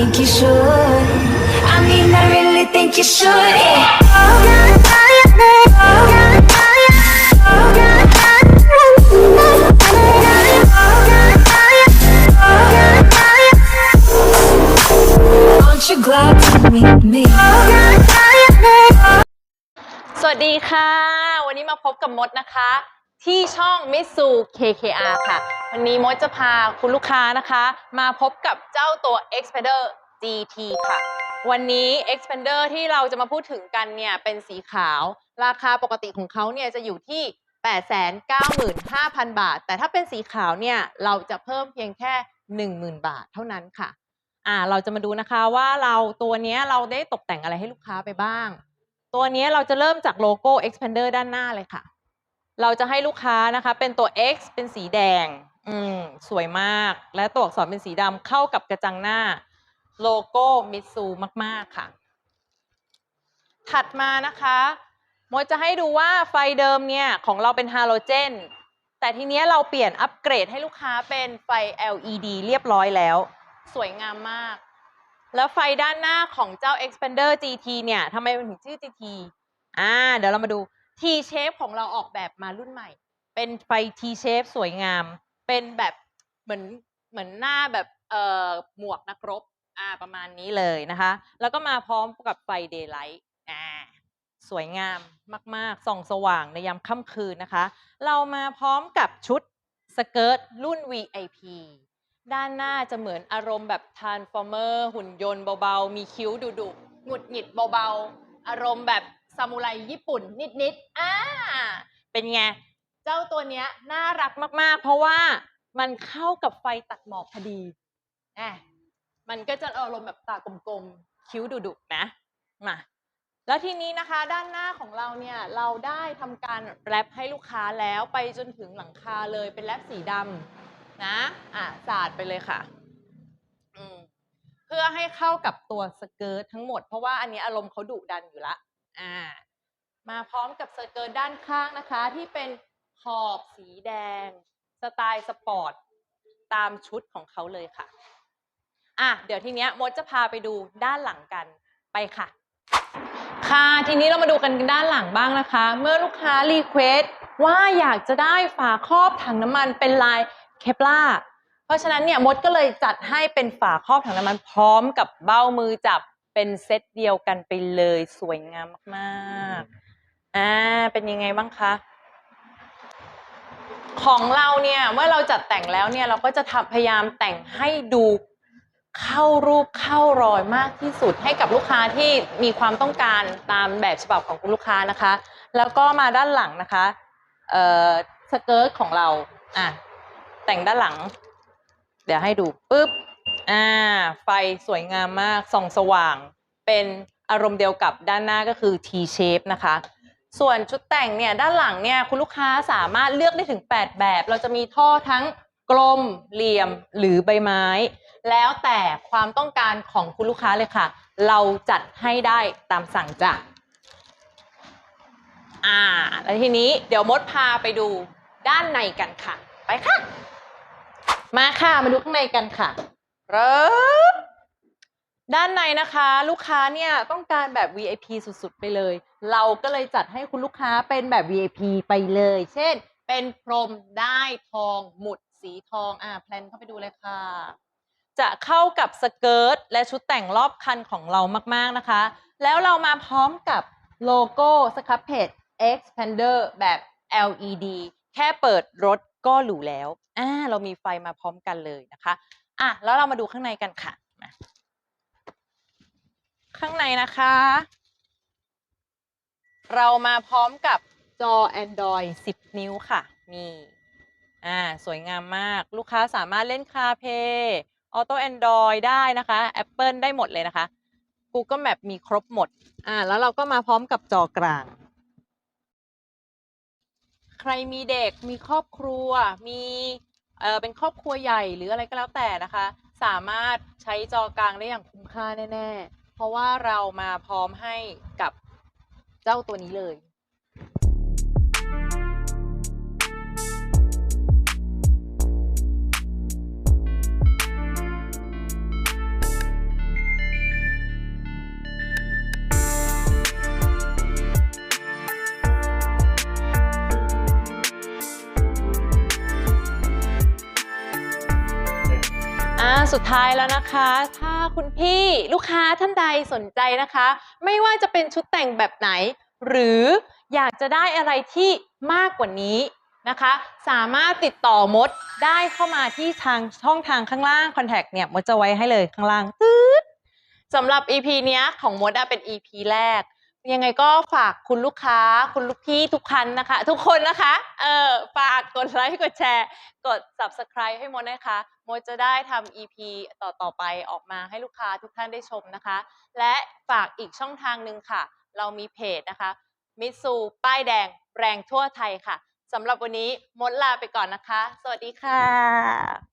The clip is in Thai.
think you should. I mean, I really think you should. Yeah. Aren't you glad to meet me? สวัสดีค่ะ วันนี้มาพบกับมดนะคะ ที่ช่อง Mitsu KKR ค่ะ วันนี้มดจะพาคุณลูกค้านะคะ มาพบกับเจ้าตัว Expander GT ค่ะ วันนี้ Expander ที่เราจะมาพูดถึงกันเนี่ยเป็นสีขาว ราคาปกติของเขาเนี่ยจะอยู่ที่ 895,000 บาท แต่ถ้าเป็นสีขาวเนี่ยเราจะเพิ่มเพียงแค่ 10,000 บาทเท่านั้นค่ะอ่าเราจะมาดูนะคะว่าเราตัวนี้เราได้ตกแต่งอะไรให้ลูกค้าไปบ้าง ตัวนี้เราจะเริ่มจากโลโก้ Expander ด้านหน้าเลยค่ะ เราจะให้ลูกค้านะคะเป็นตัว X เป็นสีแดง อืม สวยมาก และตัวอักษรเป็นสีดำเข้ากับกระจังหน้า โลโก้มิซูมาก ๆ ค่ะ ถัดมานะคะมดจะให้ดูว่าไฟเดิมเนี่ย ของเราเป็นฮาโลเจน แต่ทีเนี้ยเราเปลี่ยนอัปเกรดให้ลูกค้าเป็นไฟ LED เรียบร้อยแล้ว สวยงามมาก แล้วไฟด้านหน้าของเจ้า Expander GT เนี่ยทำไมมันถึงชื่อ GT อ่า เดี๋ยวเรามาดู T shape ของเราออกแบบมารุ่นใหม่ เป็นไฟ T shape สวยงาม เป็นแบบเหมือนเหมือนหน้าแบบเอ่อหมวกนักรบอ่าประมาณนี้เลยนะคะ แล้วก็มาพร้อมกับไฟ daylight อ่าสวยงามมาก ๆ ส่องสว่างในยามค่ำคืนนะคะ เรามาพร้อมกับชุดสเกิร์ตรุ่น VIP ด้านหน้าจะเหมือนอารมณ์แบบ Transformer หุ่นยนต์เบา ๆ มีคิ้วดุๆหงุดหงิดเบา ๆ อารมณ์แบบซามูไรญี่ปุ่นนิด ๆ อ่า เป็นไง เจ้าตัวเนี้ยน่ารักมาก ๆ เพราะว่ามันเข้ากับไฟตัดหมอกพอดีแอะมันก็จะอารมณ์แบบตากลมๆ คิ้วดุๆนะมาแล้วทีนี้นะคะด้านหน้าของเราเนี่ยเราได้ทำการแรปให้ลูกค้าแล้วไปจนถึงหลังคาเลยเป็นแรปสีดำนะอะสาดไปเลยค่ะอืมเพื่อให้เข้ากับตัวสเกิร์ตทั้งหมด เพราะว่าอันนี้อารมณ์เขาดุดันอยู่ละอ่ามาพร้อมกับสเกิร์ตด้านข้างนะคะที่เป็น ขอบสีแดง สไตล์สปอร์ต ตามชุดของเขาเลยค่ะ อะ เดี๋ยวทีเนี้ยมดจะพาไปดูด้านหลังกันไปค่ะ ค่ะ ทีนี้เรามาดูกันด้านหลังบ้างนะคะ เมื่อลูกค้ารีเควสว่าอยากจะได้ฝาครอบถังน้ำมันเป็นลายเคปลาเพราะฉะนั้นเนี่ยมดก็เลยจัดให้เป็นฝาครอบถังน้ำมันพร้อมกับเบ้ามือจับเป็นเซตเดียวกันไปเลยสวยงามมากๆ อ่า เป็นยังไงบ้างคะ ของเราเนี่ยเมื่อเราจัดแต่งแล้วเนี่ยเราก็จะทำพยายามแต่งให้ดูเข้ารูปเข้ารอยมากที่สุดให้กับลูกค้าที่มีความต้องการตามแบบฉบับของคุณลูกค้านะคะ แล้วก็มาด้านหลังนะคะเอ่อสเกิร์ตของเราอะแต่งด้านหลัง เดี๋ยวให้ดูปุ๊บอ่าไฟสวยงามมากส่องสว่าง เป็นอารมณ์เดียวกับด้านหน้าก็คือ T shape นะคะ ส่วนชุดแต่งเนี่ยด้านหลังเนี่ยคุณลูกค้าสามารถเลือกได้ถึง 8 แบบ เราจะมีท่อทั้งกลมเหลี่ยมหรือใบไม้ แล้วแต่ความต้องการของคุณลูกค้าเลยค่ะ เราจัดให้ได้ตามสั่งจ้ะอ่า แล้วทีนี้เดี๋ยวมดพาไปดูด้านในกันค่ะ ไปค่ะ มาค่ะ มาดูข้างในกันค่ะ เริ่ม ด้านในนะคะลูกค้าเนี่ยต้องการแบบ VIP สุดๆ ไปเลย เราก็เลยจัดให้คุณลูกค้าเป็นแบบ VIP ไปเลย เช่น เป็นพรมได้ทองหมุดสีทองอ่าแพลนเข้าไปดูเลยค่ะ จะเข้ากับสเกิร์ตและชุดแต่งรอบคันของเรามากๆนะคะ แล้วเรามาพร้อมกับโลโก้สครับเพจ Expander แบบ LED แค่เปิดรถก็หรูแล้วอ่าเรามีไฟมาพร้อมกันเลยนะคะอะแล้วเรามาดูข้างในกันค่ะมา ข้างในนะคะ เรามาพร้อมกับจอ Android 10 นิ้วค่ะนี่อ่าสวยงามมากลูกค้าสามารถเล่น CarPlay Auto Android ได้นะคะ Apple ได้หมดเลยนะคะ Google Map มีครบหมดอ่าแล้วเราก็มาพร้อมกับจอกลาง ใครมีเด็กมีครอบครัว มีเอ่อเป็นครอบครัวใหญ่หรืออะไรก็แล้วแต่นะคะ สามารถใช้จอกลางได้อย่างคุ้มค่าแน่ ๆ เพราะว่าเรามาพร้อมให้กับเจ้าตัวนี้เลย สุดท้ายแล้วนะคะ ถ้าคุณพี่ลูกค้าท่านใดสนใจนะคะ ไม่ว่าจะเป็นชุดแต่งแบบไหน หรืออยากจะได้อะไรที่มากกว่านี้นะคะ สามารถติดต่อมดได้เข้ามาที่ทางช่องทางข้างล่างคอนแทคเนี่ยมดจะไว้ให้เลยข้างล่างตืดสำหรับ EP เนี้ยของมดอะเป็น EP แรก ยังไงก็ฝากคุณลูกค้า คุณลูกพี่ทุกคันนะคะ ทุกคนนะคะ เออฝากกดไลค์กดแชร์ กด subscribe ให้มดนะคะมดจะได้ทำ EP ต่อต่อไปออกมาให้ลูกค้าทุกท่านได้ชมนะคะ และฝากอีกช่องทางหนึ่งค่ะ เรามีเพจนะคะมิตซูป้ายแดงแรงทั่วไทยค่ะสำหรับวันนี้มดลาไปก่อนนะคะ สวัสดีค่ะ